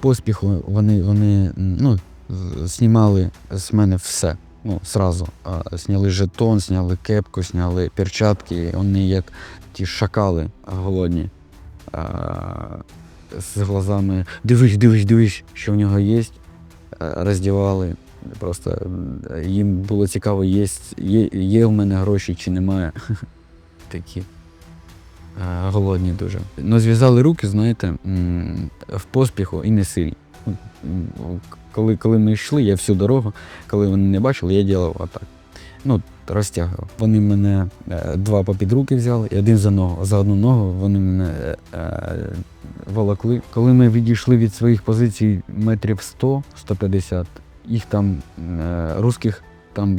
поспіху вони, вони ну, знімали з мене все. Ну, сразу. Сняли жетон, сняли кепку, сняли перчатки. Вони як ті шакали голодні. З глазами дивись, дивись, дивись, що в нього є. Роздівали. Просто їм було цікаво, є, є в мене гроші чи немає. Такі. Е, голодні дуже. Ну, зв'язали руки, знаєте, в поспіху і не сильно. Коли, коли ми йшли, я всю дорогу, коли вони не бачили, я ділав отак. Ну, розтягував. Вони мене е, два попід руки взяли, і один за ногу. За одну ногу вони мене е, волокли. Коли ми відійшли від своїх позицій метрів 100-150, їх там русських там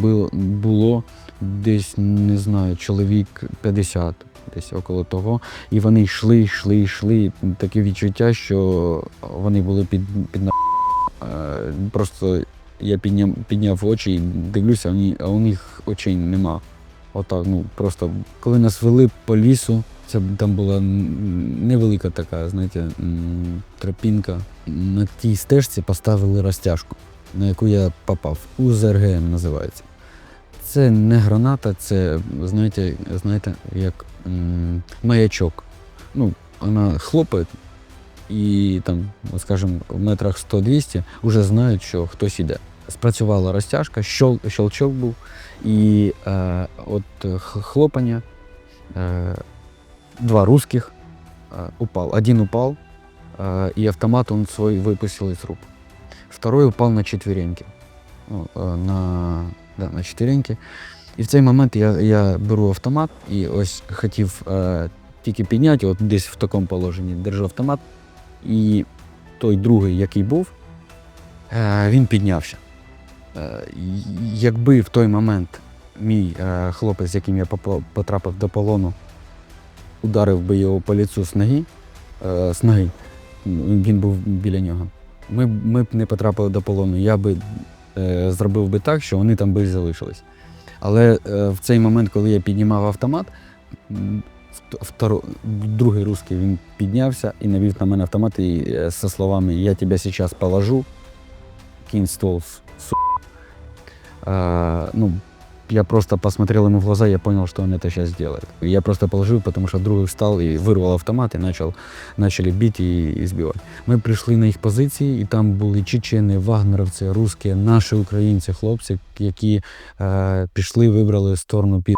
було, десь, не знаю, чоловік 50, десь около того. І вони йшли, йшли, йшли. Таке відчуття, що вони були під, під на- Е, Просто я підняв, підняв очі і дивлюся, а у них очей нема. Отак, ну просто коли нас вели по лісу, це там була невелика така, знаєте, тропінка. На тій стежці поставили розтяжку, на яку я попав. УЗРГМ називається. Це не граната, це, знаєте, знаєте, як маячок. Ну, вона хлопає, і там, скажімо, в метрах 100-200 вже знають, що хтось іде. Спрацювала розтяжка, щол, щелчок був, і е, от е, хлопання, е, два русських е, упал. Один упал, э, и автомат он свой выпустил из рук. Второй упал на четвереньки. Ну, э, на, да, на четвереньки. І в цей момент я, я беру автомат і ось хотів е, тільки підняти, от десь в такому положенні держу автомат. І той другий, який був, е, він піднявся. Е, якби в той момент мій е, хлопець, яким я потрапив до полону, ударив би його по ліцу з ноги, е, з ноги, він був біля нього. Ми, ми б не потрапили до полону. Я би е, зробив би так, що вони там би залишились. Але е, в цей момент, коли я піднімав автомат, второ- другий русський він піднявся і навів на мене автомат і е, зі словами Я тебе зараз положу, кинь ствол, су. А, ну, я просто посмотрел ему в глаза, я понял, что он это сейчас сделает. Я просто положил, потому что друг встал и вырвал автомат, и начал, начали бить и, избивать. Ми прийшли на їх позиції, і там були чечени, вагнеровці, русські, наші українці, хлопці, які е, пішли, вибрали сторону під